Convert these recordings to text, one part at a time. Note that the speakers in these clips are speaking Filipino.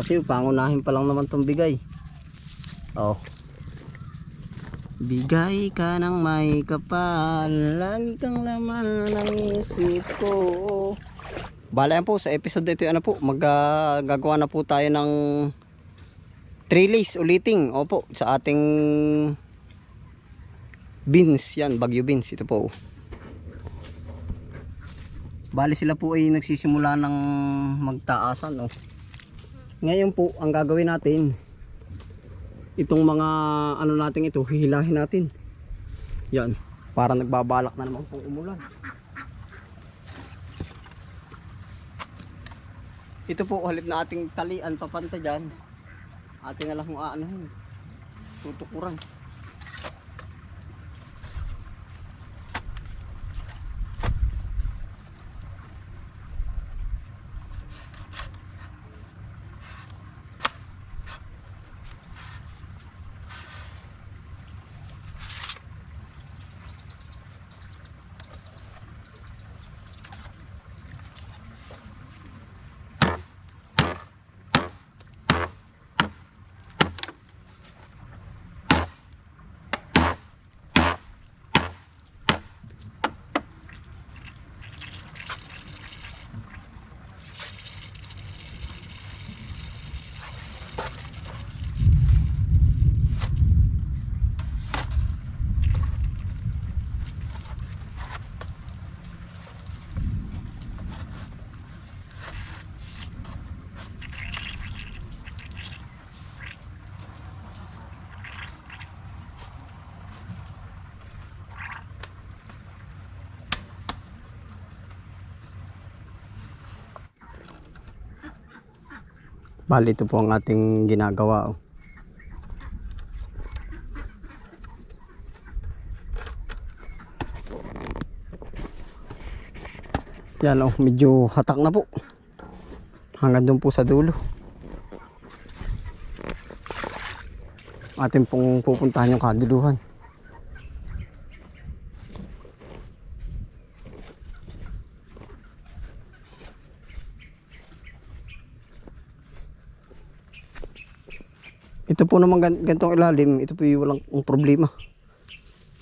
Kasi pangunahin pa lang naman tong bigay. Oh. Bigay ka ng may kapal, lagi kang laman ng isip ko. Bala yan po sa episode ito, ano po, maggagawa na po tayo ng trellis uliting. Opo, sa ating beans yan, bagyo beans. Ito po. Bali sila po ay nagsisimula ng magtaasan. Oh. Ngayon po, ang gagawin natin, itong mga ano natin ito, hihilahin natin. Yan, para nagbabalak na naman pong umulan. Ito po, halip na ating talian papanta dyan. Ating alam kung aanohin. Tutukuran. Bali, ito po ang ating ginagawa. Oh. Yan oh, medyo hatak na po. Hanggang doon po sa dulo. Atin pong pupuntahan yung kaduluhan. Ito po naman gan ganitong ilalim, ito po yung walang ang problema.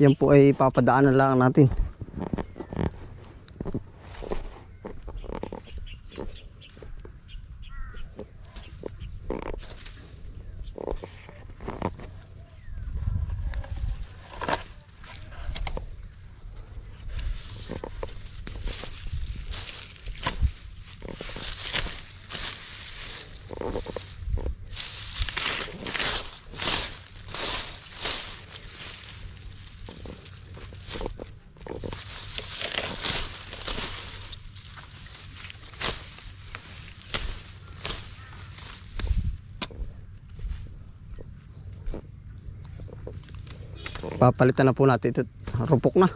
Yan po ay papadaanan lang natin. papalitan na po natin ito rupok na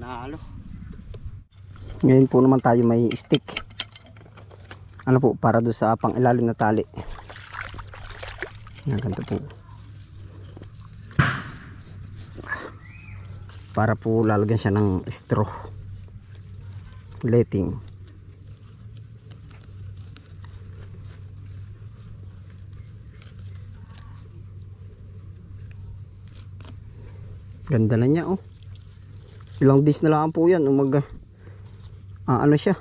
Panalo. Ngayon po naman tayo may stick. Ano po, para doon sa pang ilalim na tali. Yan, ganito po. Para po lalagyan siya ng straw. Letting. Ganda na niya oh. Ilang days na lang po yan. Umaga. Ah, ano siya?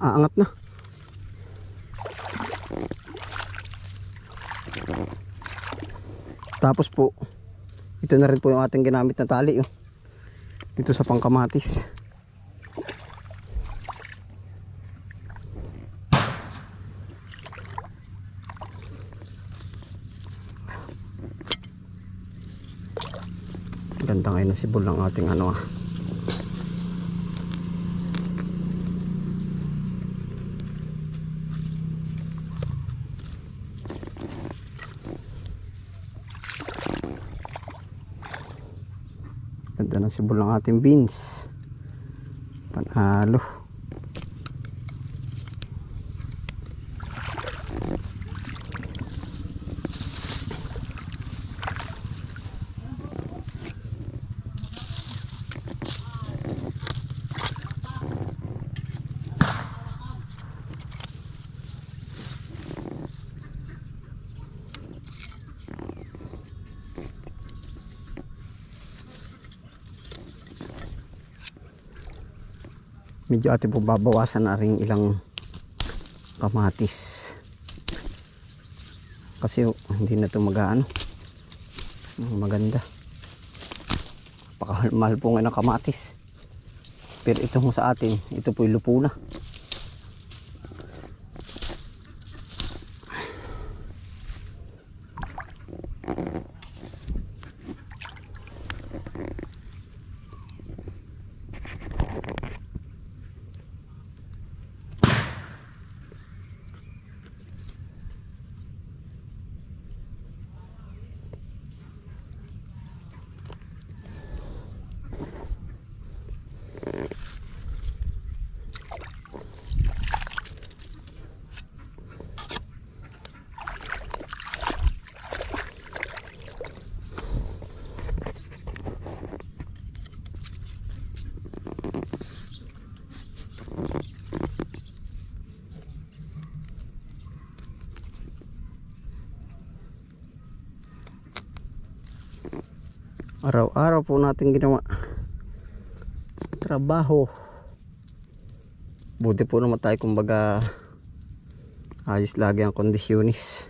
Aangat na. Tapos po, ito na rin po yung ating ginamit na tali. Oh. Dito sa pangkamatis. Ganda ngayon ng sibol ng ating ano ah. Ganda ng sibol ng ating beans. Panalo. Medyo ate po babawasan na rin ilang kamatis. Kasi oh, hindi na ito mag-ano. Maganda. Pakamahal po ngayon ng kamatis. Pero ito sa atin, ito po yung lupo na. Araw-araw po natin ginawa. Trabaho. Buti po naman tayo kumbaga ayos lagi ang kondisyonis.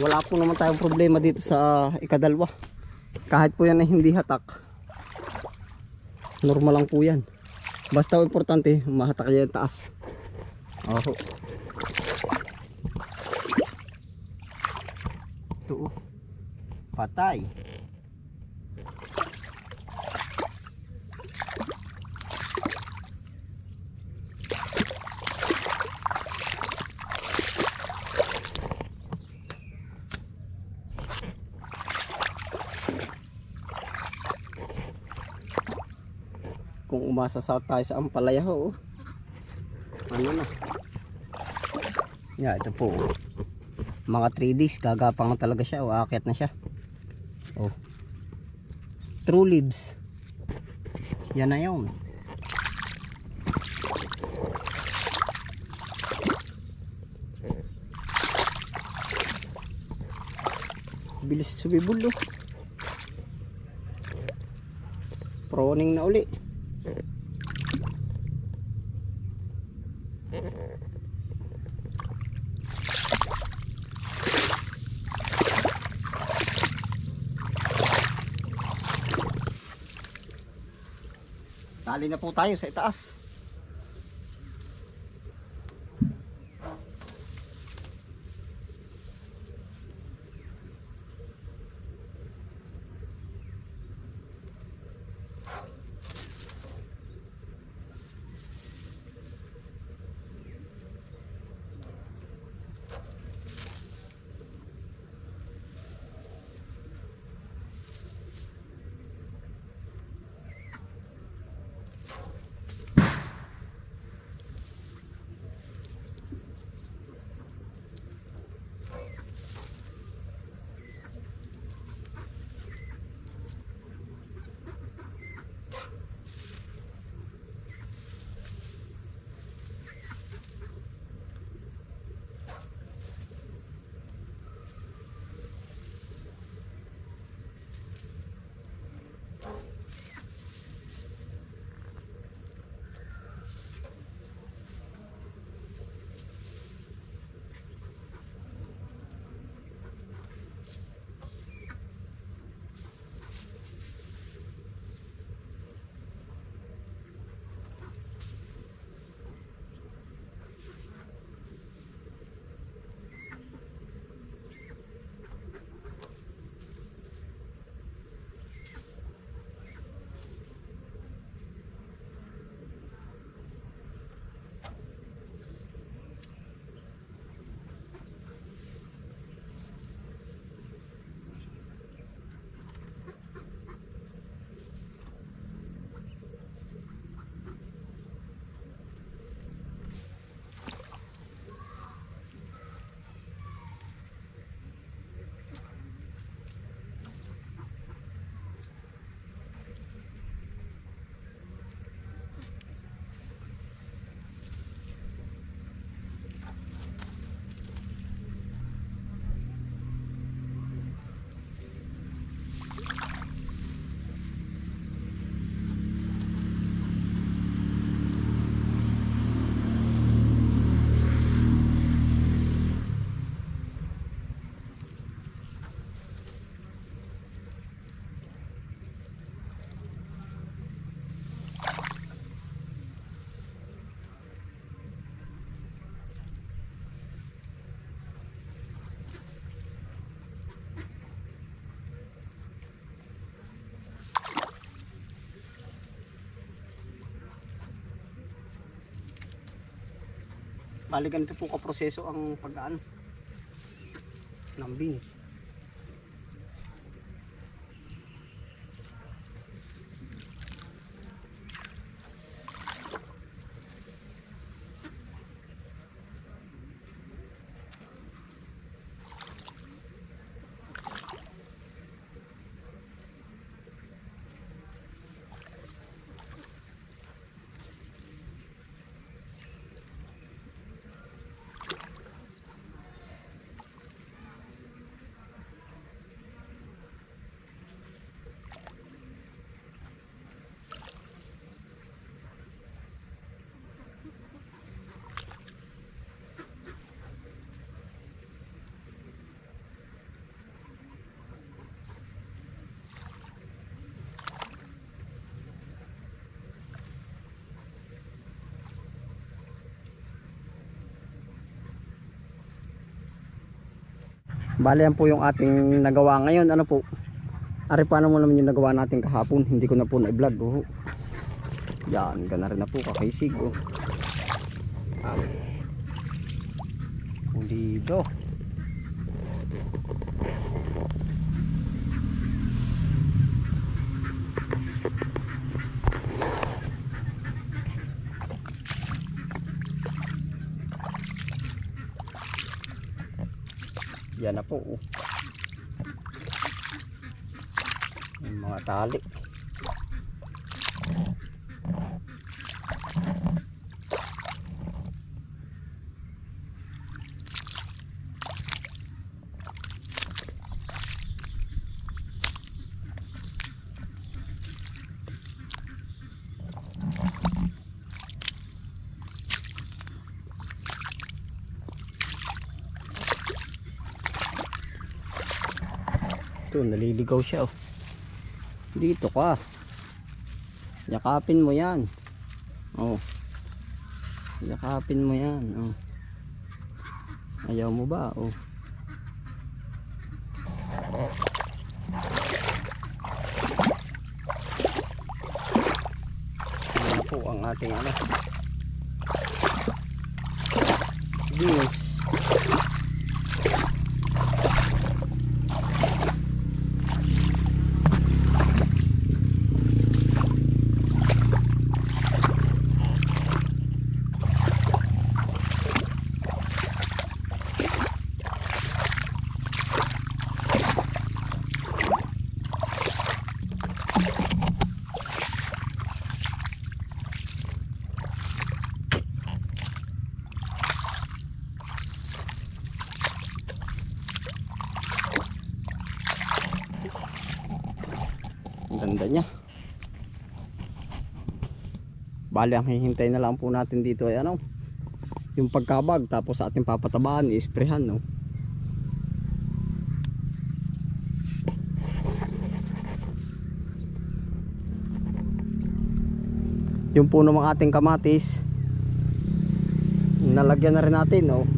Wala po naman tayong problema dito sa ikadalwa. Kahit po yan ay hindi hatak. Normal lang po yan. Basta importante, mahatak yan taas. Oho. Ito oh. Patay. kung umasa sa tayo sa ampalaya ho. Ano na. Yeah, ito po. Mga 3 days, gagapang talaga siya. O, akit na siya. Oh. True leaves. Yan na yun. Bilis sumibulo. Proning na uli. Tali na po tayo sa itaas. Bali ganito po kaproseso ang pag-ano ng beans. Bali yan po yung ating nagawa ngayon. Ano po? Ari paano mo naman yung nagawa natin kahapon. Hindi ko na po na-vlog. Oh. Yan, gana rin na po kakaisig. Oh. Ah. Pulido. Yan na po. Oh. Yung mga tali. Ito, naliligaw siya oh. Dito ka. Yakapin mo yan. Oh. Yakapin mo yan. Oh. Ayaw mo ba? Oh. Yan po ang ating ano. Beans. Ang ganda niya. Bali, ang hihintay na lang po natin dito ay ano, yung pagkabag tapos sa ating papatabaan, i-sprayhan, no. Yung puno ng ating kamatis, nalagyan na rin natin, no.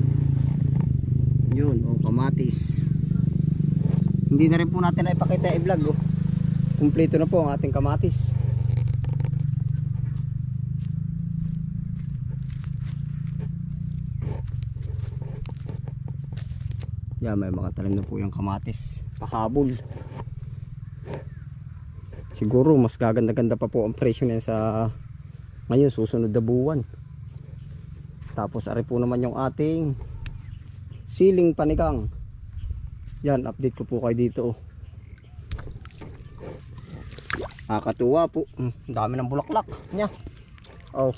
Yun, oh, kamatis. Hindi na rin po natin na ipakita i-vlog, oh. Kumpleto na po ang ating kamatis. Yan, may mga talim na po yung kamatis. Pahabol. Siguro mas gaganda-ganda pa po ang presyo niya sa ngayon susunod na buwan. Tapos ari po naman yung ating siling panigang. Yan, update ko po kayo dito. oh. Nakakatuwa po. Mm, dami ng bulaklak niya. Oh.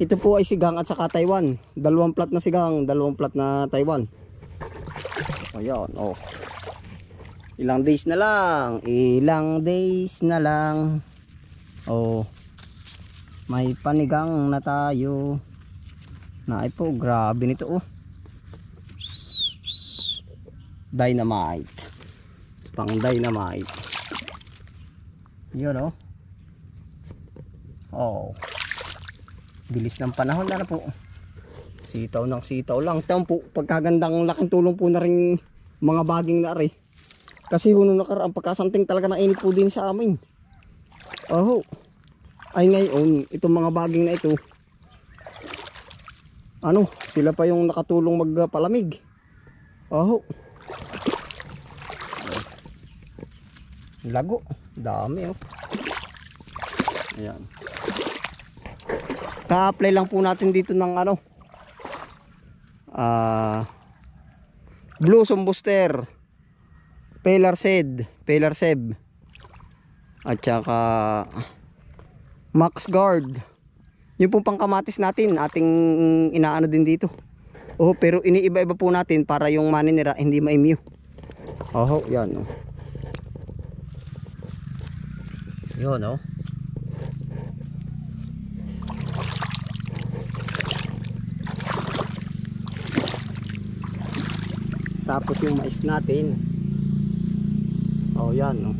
Ito po ay sigang at saka Taiwan. Dalawang plat na sigang, dalawang plat na Taiwan. Ayan, oh. Ilang days na lang. Ilang days na lang. Oh. May panigang na tayo. Na ay po, grabe nito oh. Dynamite. Pang dynamite. Yun oh. Oh. Bilis ng panahon na, na po. Sitaw ng sitaw lang. Tawang po, pagkagandang laking tulong po na rin mga baging na rin. Kasi huno nakaraan pagkasanting talaga na init po din sa amin. Oh. Ay ngayon, itong mga baging na ito, ano, sila pa yung nakatulong magpalamig. Oh. Lago. Dami oh. Ayan. Ka-apply lang po natin dito ng ano. Ah Blossom Booster. Pelar Seed, Pelar Seb. At saka Max Guard. Yung pong pangkamatis natin, ating inaano din dito. Oh, pero iniiba-iba po natin para yung maninira hindi ma-immune. Oh, yan oh. Yun oh. Tapos yung mais natin. Oh, yan oh.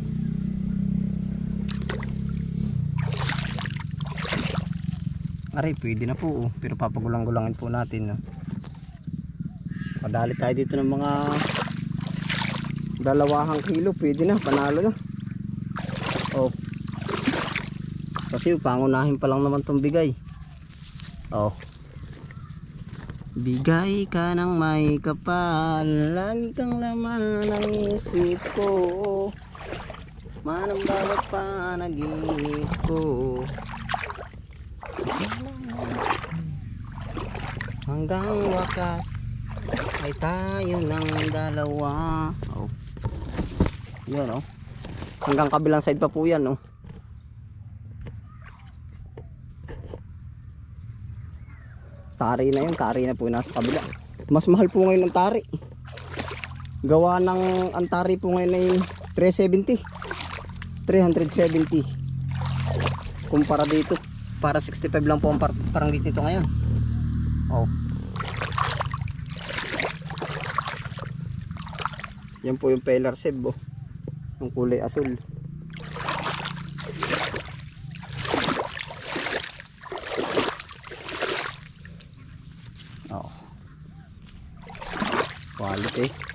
Aray, pwede na po oh. Pero papagulang-gulangin po natin. Oh. Padali tayo dito ng mga dalawahang kilo. Pwede na, panalo na. Oh. Kasi pangunahin pa lang naman tong bigay. Oh. Bigay ka ng may kapal, lagi kang laman ng isip ko. Manang bawat panaginip ko. Hanggang wakas ay tayo ng dalawa. Oh. Yan oh. Hanggang kabilang side pa po yan oh. Tari na yun, tari na po nasa kabila. Mas mahal po ngayon ang tari. Gawa ng ang tari po ngayon ay 370. 370. Kumpara dito, para 65 lang po ang par parang dito ngayon. Oh. Yan po yung pelar seb oh. Yung kulay asul. Oh. Quality.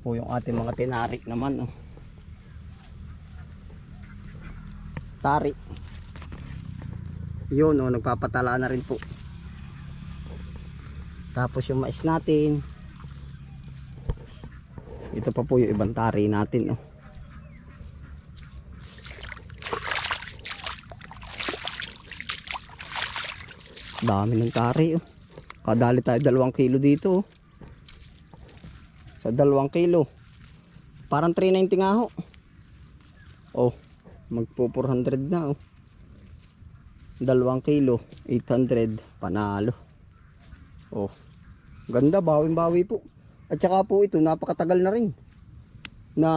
Po yung ating mga tinarik naman. Oh. Tarik. Yun, oh, nagpapatala na rin po. Tapos yung mais natin. Ito pa po yung ibang tari natin. Oh. Dami ng tari. Oh. Kadali tayo dalawang kilo dito. Oh. Sa dalawang kilo. Parang 390 nga ho. Oh, magpo 400 na oh. Dalawang kilo, 800, panalo. Oh, ganda, bawing-bawi po. At saka po ito, napakatagal na rin. Na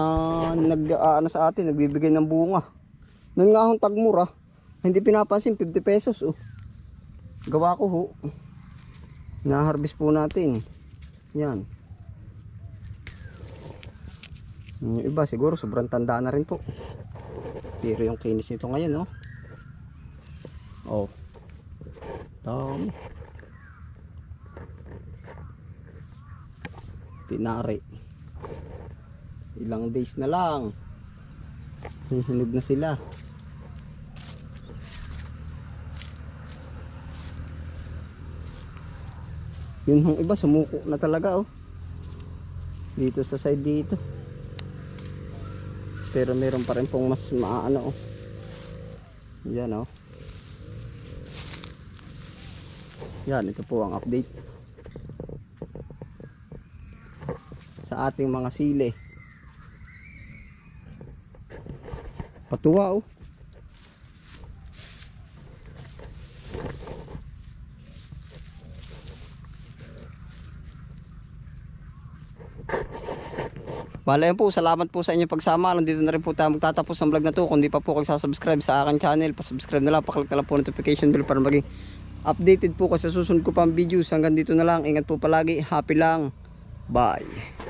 nag, ano sa atin, nagbibigay ng bunga. Noon nga akong tagmura, hindi pinapansin, 50 pesos oh. Gawa ko ho. Na-harvest po natin. Yan. Yung iba siguro sobrang tanda na rin po. Pero yung kinis nito ngayon, no? Oh. Dami. Tinari. Ilang days na lang. Hihinog na sila. Yun yung iba sumuko na talaga oh. Dito sa side dito. Pero meron pa rin pong mas maano. Yan oh. Yan, ito po ang update. Sa ating mga sili. Patuwa oh. Bala yan po, salamat po sa inyong pagsama. Nandito na rin po tayo magtatapos ng vlog na to. Kung di pa po kayo sasubscribe sa akin channel, pasubscribe na lang, paklik na lang po notification bell para maging updated po ko sa susunod ko pang videos. Hanggang dito na lang, ingat po palagi, happy lang. Bye.